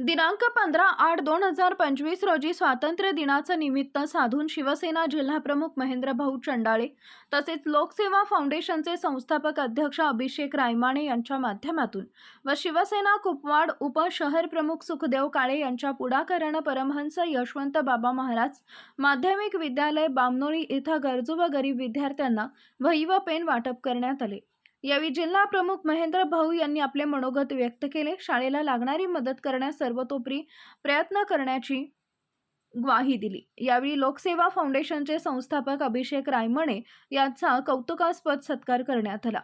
दिनांक पंधरा आठ दोन हजार पंचवीस रोजी स्वातंत्र्य दिनाचं निमित्त साधून शिवसेना जिल्हाप्रमुख महेंद्र भाऊ चंडाळे तसेच लोकसेवा फाउंडेशनचे संस्थापक अध्यक्ष अभिषेक रायमाणे यांच्या माध्यमातून व शिवसेना कुपवाड उपशहर प्रमुख सुखदेव काळे यांच्या पुढाकारानं परमहंस यशवंत बाबा महाराज माध्यमिक विद्यालय बामनोळी इथं गरजू व गरीब विद्यार्थ्यांना वही व पेन वाटप करण्यात आले. यावेळी जिल्हा प्रमुख महेंद्र भाऊ यांनी आपले मनोगत व्यक्त केले. शाळेला लागणारी मदत करण्यास सर्वतोपरी प्रयत्न करण्याची ग्वाही दिली. यावेळी लोकसेवा फाउंडेशनचे संस्थापक अभिषेक रायमणे यांचा कौतुकास्पद सत्कार करण्यात आला.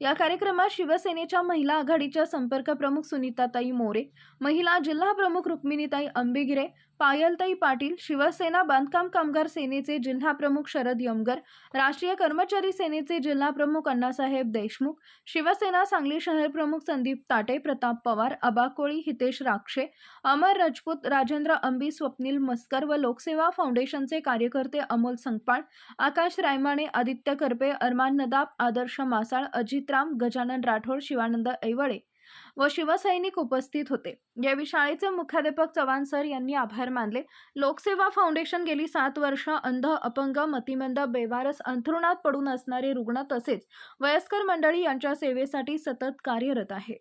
या कार्यक्रमात शिवसेनेच्या महिला आघाडीच्या संपर्क प्रमुख सुनीताताई मोरे महिला जिल्हा प्रमुख रुक्मिणीताई अंबिगिरे पायलताई पाटील शिवसेना बांधकाम कामगार सेनेचे जिल्हा प्रमुख शरद यमगर राष्ट्रीय कर्मचारी सेनेचे जिल्हा प्रमुख अण्णासाहेब देशमुख शिवसेना सांगली शहर प्रमुख संदीप ताटे प्रताप पवार अबाकोळी हितेश राक्षे अमर राजपूत राजेंद्र अंबी स्वप्नील मस्कर व लोकसेवा फाउंडेशनचे कार्यकर्ते अमोल संकपाळ आकाश रायमाणे आदित्य करपे अरमान नदाब आदर्श मासाळ अजितराम गजानन राठोड शिवानंद ऐवळे व शिवसैनिक उपस्थित होते. यावेळी शाळेचे मुख्याध्यापक चव्हाण सर यांनी आभार मानले. लोकसेवा फाउंडेशन गेली सात वर्ष अंध अपंग मतिमंद बेवारस अंथरुणात पडून असणारे रुग्ण तसेच वयस्कर मंडळी यांच्या सेवेसाठी सतत कार्यरत आहे.